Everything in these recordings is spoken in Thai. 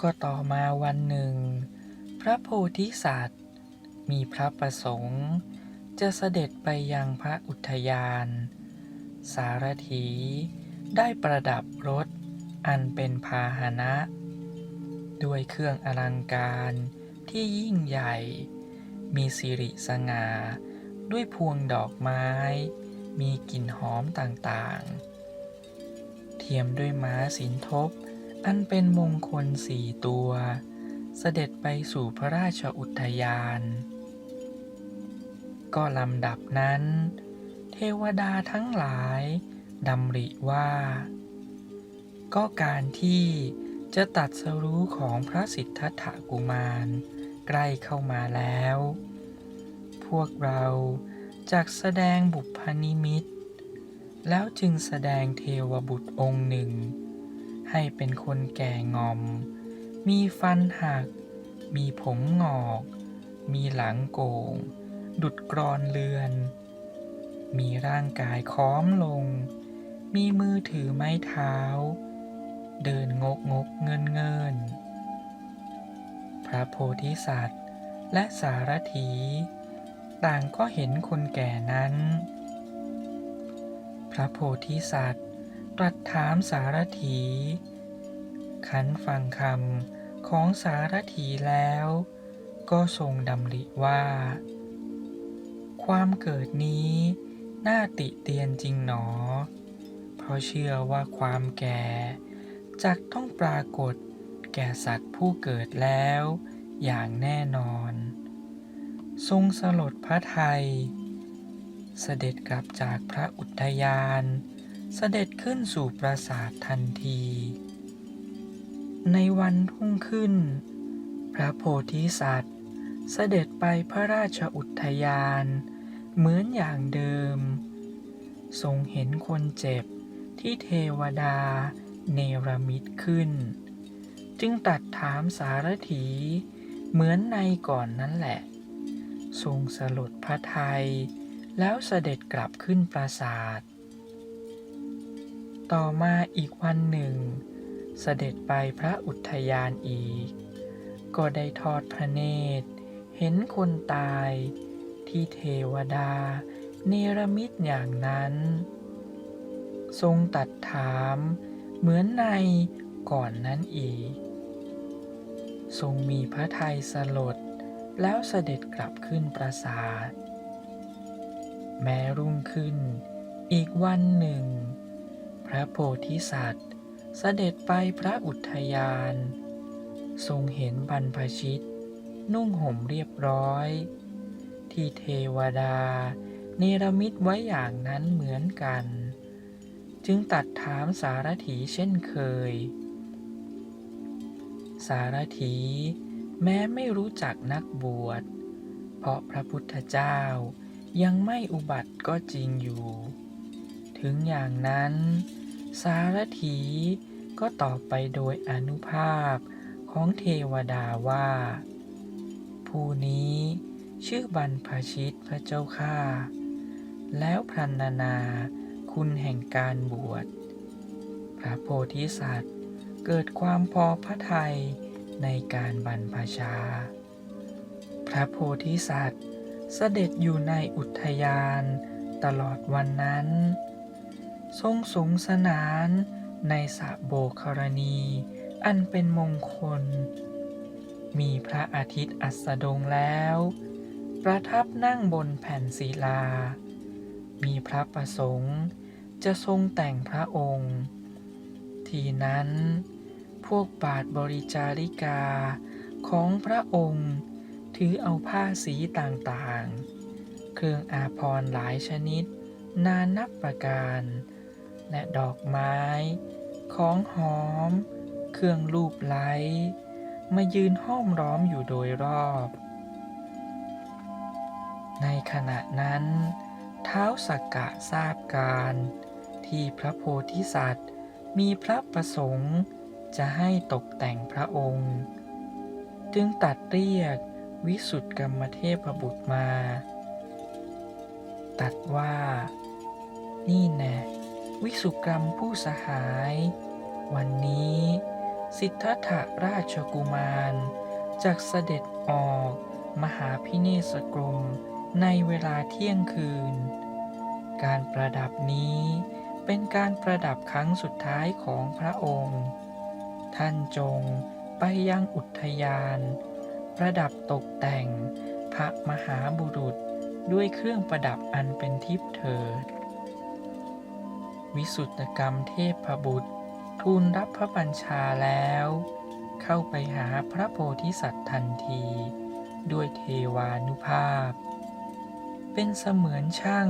ก็ต่อมาวันหนึ่ง พระโพธิสัตว์ มีพระประสงค์ จะเสด็จไปยังพระอุทยาน สารถีได้ประดับรถอันเป็นพาหนะ ด้วยเครื่องอลังการที่ยิ่งใหญ่ มีสิริสง่าด้วยพวงดอกไม้ มีกลิ่นหอมต่างๆ เทียมด้วยม้าสินทบ อันเป็นมงคลสี่ตัว เสด็จไปสู่พระราชอุทยาน ก็ลำดับนั้น เทวดาทั้งหลายดำริว่า ก็การที่จะตัดสรู้ของพระสิทธัตถกุมาร ใกล้เข้ามาแล้ว พวกเราจากแสดงบุพนิมิต แล้วจึงแสดงเทวบุตรองค์หนึ่ง ให้เป็นคนแก่งอม มีฟันหัก มีผมงอก มีหลังโก่ง ดุดกรอนเลือน มีร่างกายค้อมลง มีมือถือไม้เท้า เดินงกงกเงินเงิน พระโพธิสัตว์และสารถี ต่างก็เห็นคนแก่นั้น พระโพธิสัตว์ตรัสถามสารถี ขันฟังคำของสารถีแล้ว ก็ทรงดำริว่า ความเกิดนี้น่าติเตียนจริงหนอ เพราะเชื่อว่าความแก่จักต้องปรากฏแก่สัตว์ผู้เกิดแล้วอย่างแน่นอน ทรงสลดพระไทย เสด็จกลับจากพระอุทยาน เสด็จขึ้นสู่ปราสาททันที ในวันรุ่งขึ้น พระโพธิสัตว์ เสด็จไปพระราชอุทยาน เหมือนอย่างเดิม ทรงเห็นคนเจ็บที่เทวดาเนรมิตขึ้น จึงตัดถามสารถีเหมือนในก่อนนั้นแหละ ทรงสลดพระไทย แล้วเสด็จกลับขึ้นปราสาท ต่อมาอีกวันหนึ่ง เสด็จไปพระอุทยานอีก ก็ได้ทอดพระเนตร เห็นคนตายที่เทวดา เนรมิตอย่างนั้น ทรงตัดถามเหมือนในก่อนนั้นอีก ทรงมีพระทัยสลดแล้วเสด็จกลับขึ้นปราสาท แม้รุ่งขึ้นอีกวันหนึ่ง พระโพธิสัตว์ เสด็จไปพระอุทยาน ทรงเห็นบรรพชิต นุ่งห่มเรียบร้อย ที่เทวดา เนรมิตไว้อย่างนั้นเหมือนกัน จึงตัดถามสารถีเช่นเคย สารถีแม้ไม่รู้จักนักบวช เพราะพระพุทธเจ้ายังไม่อุบัติก็จริงอยู่ ถึงอย่างนั้น สารถีก็ตอบไปโดยอนุภาพของเทวดาว่า ผู้นี้ชื่อบรรพชิตพระเจ้าข้าแล้วพรรณนาคุณแห่งการบวช พระโพธิสัตว์เกิดความพอพระทัยในการบรรพชา พระโพธิสัตว์เสด็จอยู่ในอุทยานตลอดวันนั้น ทรงสงสนานในสระโบกรณี อันเป็นมงคล มีพระอาทิตย์อัสดงแล้ว ประทับนั่งบนแผ่นศิลา มีพระประสงค์จะทรงแต่งพระองค์ ทีนั้น พวกบาทบริจาริกาของพระองค์ ถือเอาผ้าสีต่างๆ เครื่องอาภรณ์หลายชนิด นานับประการ และดอกไม้ ของหอม เครื่องลูบไล้มายืนห้อมร้อมอยู่โดยรอบ ในขณะนั้น เท้าสักกะทราบการ ที่พระโพธิสัตว์มีพระประสงค์จะให้ตกแต่งพระองค์ จึงตัดเรียกวิสุทธกรรมเทพบุตรมา ตัดว่า นี่แน่ วิสุกรรมผู้สหาย วันนี้ สิทธัตถราชกุมารจากเสด็จออกมหาพิเนศกรมในเวลาเที่ยงคืน การประดับนี้เป็นการประดับครั้งสุดท้ายของพระองค์ ท่านจงไปยังอุทยาน ประดับตกแต่งพระมหาบุรุษด้วยเครื่องประดับอันเป็นทิพย์เถิด วิสุทธกรรมเทพบุตร ทูลรับพระบัญชาแล้ว เข้าไปหาพระโพธิสัตว์ทันที ด้วยเทวานุภาพ เป็นเสมือนช่าง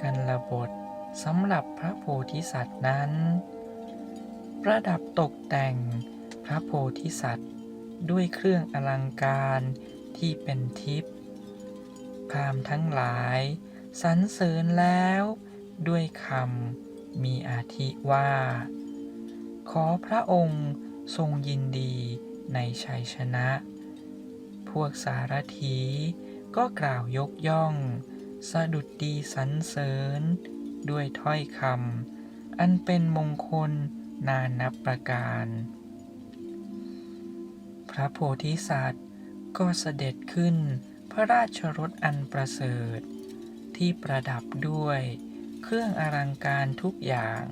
กันระบทสำหรับพระโพธิสัตว์นั้น ประดับตกแต่งพระโพธิสัตว์ด้วยเครื่องอลังการที่เป็นทิพย์พรามทั้งหลายสรรเสริญแล้วด้วยคำ มีอาทิว่า ขอพระองค์ทรงยินดีในชัยชนะ พวกสารถีก็กล่าวยกย่อง สะดุดดีสรรเสริญ ด้วยถ้อยคำอันเป็นมงคลนานับประการ พระโพธิสัตว์ก็เสด็จขึ้นพระราชรถอันประเสริฐ ที่ประดับด้วย เครื่องอลังการทุกอย่าง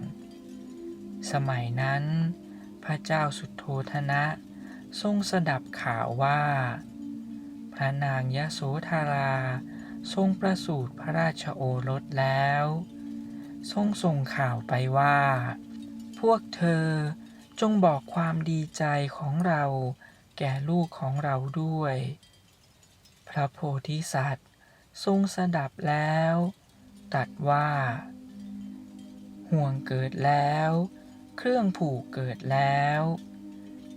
สมัยนั้น พระเจ้าสุโธธนะ ทรงสดับข่าวว่า พระนางยโสธารา ทรงประสูติพระราชโอรสแล้ว ทรงส่งข่าวไปว่า พวกเธอจงบอกความดีใจของเราแก่ลูกของเราด้วย พระโพธิสัตว์ ทรงสดับแล้ว ตรัสว่า ห่วงเกิดแล้ว เครื่องผูกเกิดแล้ว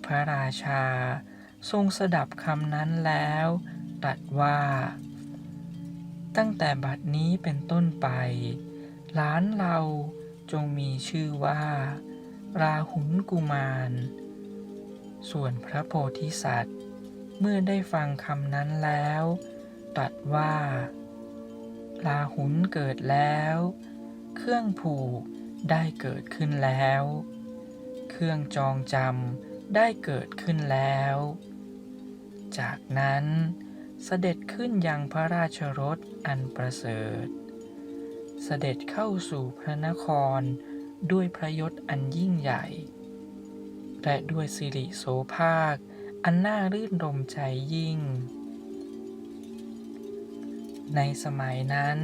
พระราชาทรงสดับคำนั้นแล้วตรัสว่า ตั้งแต่บัดนี้เป็นต้นไปหลานเราจงมีชื่อว่า ราหุลกุมาร ส่วนพระโพธิสัตว์ เมื่อได้ฟังคำนั้นแล้วตรัสว่า ลาหุนเกิดแล้ว เครื่องผูกได้เกิดขึ้นแล้ว เครื่องจองจำได้เกิดขึ้นแล้ว จากนั้นเสด็จขึ้นยังพระราชรถอันประเสริฐ เสด็จเข้าสู่พระนครด้วยพระยศอันยิ่งใหญ่ และด้วยสิริโสภาค อันน่ารื่นรมใจยิ่ง ในสมัยนั้น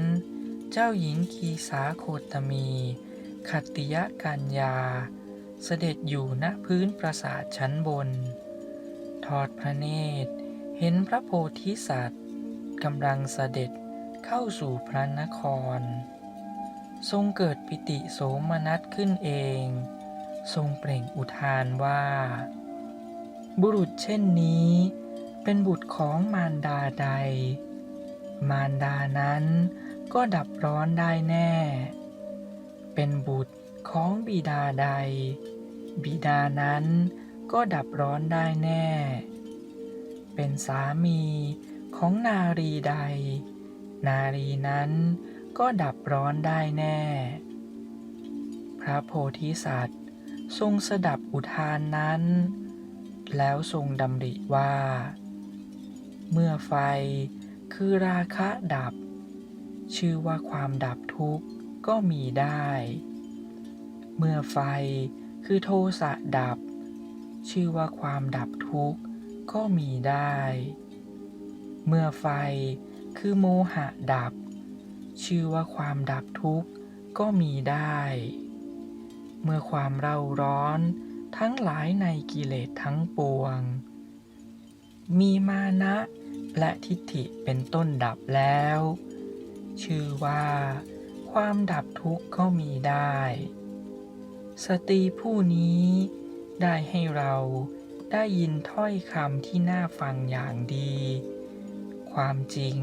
เจ้าหญิงคีสาโคตมีขัตติยกัญญา เสด็จอยู่ณพื้นปราสาทชั้นบน ทอดพระเนตร เห็นพระโพธิสัตว์กำลังเสด็จเข้าสู่พระนคร ทรงเกิดปิติโสมนัสขึ้นเอง ทรงเปล่งอุทานว่า บุรุษเช่นนี้ เป็นบุตรของมารดาใด มารดานั้นก็ดับร้อนได้แน่ เป็นบุตรของบิดาใด บิดานั้นก็ดับร้อนได้แน่ เป็นสามีของนารีใด นารีนั้นก็ดับร้อนได้แน่ พระโพธิสัตว์ ทรงสดับอุทานนั้น แล้วทรงดำริว่า เมื่อไฟ คือราคะดับ ชื่อว่าความดับทุกข์ก็มีได้ เมื่อไฟคือโทสะดับ ชื่อว่าความดับทุกข์ก็มีได้ เมื่อไฟคือโมหะดับ ชื่อว่าความดับทุกข์ก็มีได้ เมื่อความเร่าร้อนทั้งหลายในกิเลสทั้งปวง มีมานะ และทิฏฐิเป็นต้นดับแล้ว ชื่อว่า ความดับทุกข์ก็มีได้ สตรีผู้นี้ได้ให้เราได้ยินถ้อยคำที่น่าฟังอย่างดี ความจริง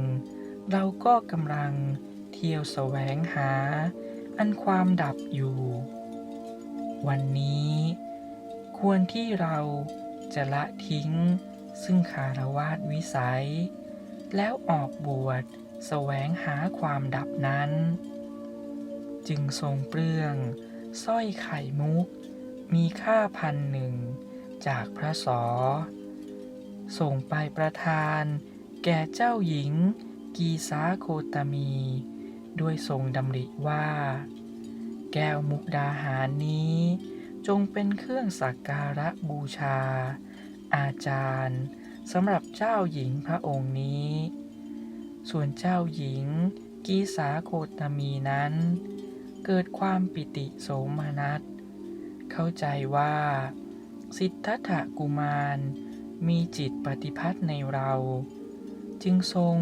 เราก็กำลังเที่ยวแสวงหา อันความดับอยู่ วันนี้ ควรที่เราจะละทิ้ง ซึ่งคารวาสวิสัย แล้วออกบวชแสวงหาความดับนั้น จึงทรงเปลื้องสร้อยไข่มุก มีค่าพันหนึ่ง จากพระสอ ส่งไปประทานแก่เจ้าหญิงกีสาโคตมี ด้วยทรงดำริว่า แก้วมุกดาหารนี้จงเป็นเครื่องสักการะบูชา อาจารย์สำหรับเจ้าหญิงพระองค์นี้ ส่วนเจ้าหญิงกีสาโคตมีนั้น เกิดความปิติโสมนัส เข้าใจว่า สิทธัตถกุมารมีจิตปฏิพัทธ์ในเรา จึงทรง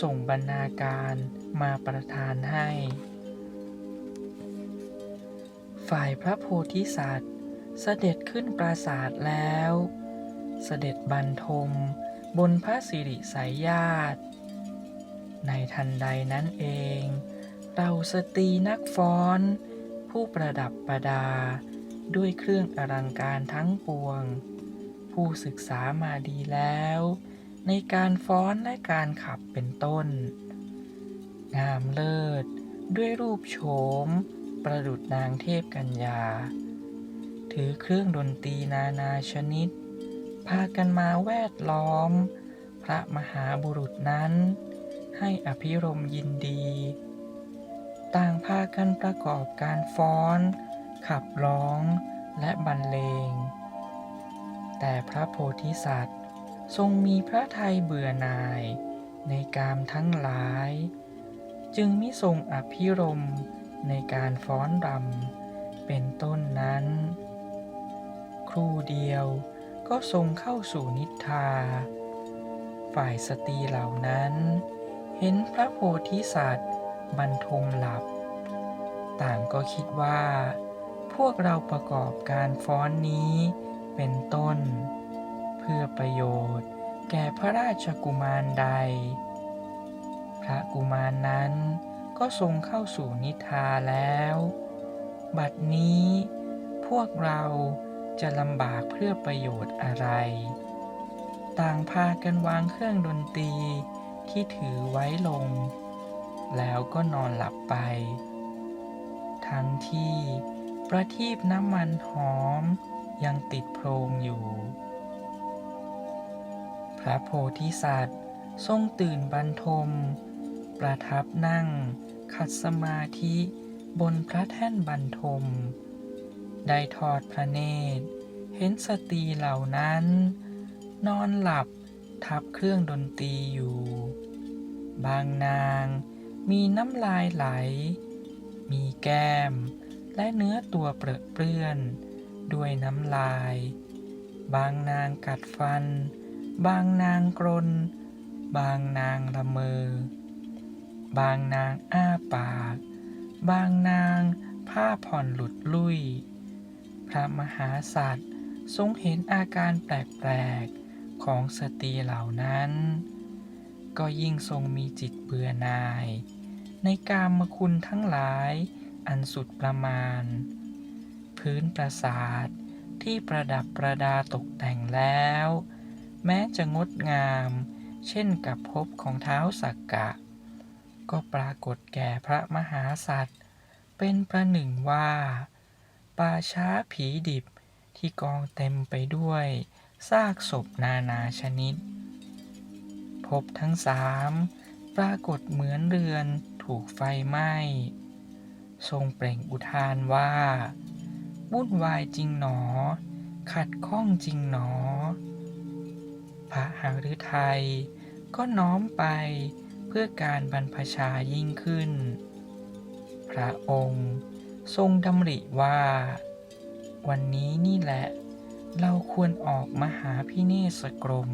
ส่งบรรณาการมาประทานให้ ฝ่ายพระโพธิสัตว์เสด็จขึ้นปราสาทแล้ว เสด็จบันทมบนพระสิริสายญาติ ในทันใดนั้นเอง เราสตรีนักฟ้อน ผู้ประดับประดา ด้วยเครื่องอลังการทั้งปวง ผู้ศึกษามาดีแล้ว ในการฟ้อนและการขับเป็นต้น งามเลิศ ด้วยรูปโฉม ประดุจนางเทพกัญญา ถือเครื่องดนตรีนานาชนิด พากันมาแวดล้อม พระมหาบุรุษนั้น ให้อภิรมยินดี ต่างพากันประกอบการฟ้อน ขับร้องและบรรเลง แต่พระโพธิสัตว์ทรงมีพระทัยเบื่อหน่าย ในกามทั้งหลาย จึงมิทรงอภิรมในการฟ้อนรำเป็นต้นนั้น ครู่เดียว ก็ทรงเข้าสู่นิทราฝ่ายสตรีเหล่านั้น เห็นพระโพธิสัตว์บรรทมหลับ ต่างก็คิดว่า พวกเราประกอบการฟ้อนนี้เป็นต้น เพื่อประโยชน์แก่พระราชกุมารใด พระกุมารนั้นก็ทรงเข้าสู่นิทราแล้ว บัดนี้พวกเรา จะลำบากเพื่อประโยชน์อะไร ต่างพากันวางเครื่องดนตรีที่ถือไว้ลง แล้วก็นอนหลับไป ทั้งที่ประทีปน้ำมันหอมยังติดโพรงอยู่ พระโพธิสัตว์ทรงตื่นบรรทม ประทับนั่ง ขัดสมาธิบนพระแท่นบรรทม ได้ทอดพระเนตร เห็นสตรีเหล่านั้น นอนหลับทับเครื่องดนตรีอยู่ บางนางมีน้ำลายไหล มีแก้ม และเนื้อตัวเปรอะเปื้อน ด้วยน้ำลาย บางนางกัดฟัน บางนางกรน บางนางละเมอ บางนางอ้าปาก บางนางผ้าผ่อนหลุดลุ่ย พระมหาสัตว์ทรงเห็นอาการแปลกๆของสตรีเหล่านั้น ก็ยิ่งทรงมีจิตเบื่อหน่าย ในกามคุณทั้งหลายอันสุดประมาณ พื้นปราสาทที่ประดับประดาตกแต่งแล้ว แม้จะงดงาม เช่นกับภพของเท้าสักกะ ก็ปรากฏแก่พระมหาสัตว์ เป็นประหนึ่งว่า ป่าช้าผีดิบที่กองเต็มไปด้วยซากศพนานาชนิด พบทั้งสามปรากฏเหมือนเรือนถูกไฟไหม้ ทรงเปล่งอุทานว่าวุ่นวายจริงหนอ ขัดข้องจริงหนอ พระหฤทัยก็น้อมไปเพื่อการบรรพชายิ่งขึ้น พระองค์ ทรงดำริว่า วันนี้นี่แหละ เราควรออกมาหาพี่เนศกรม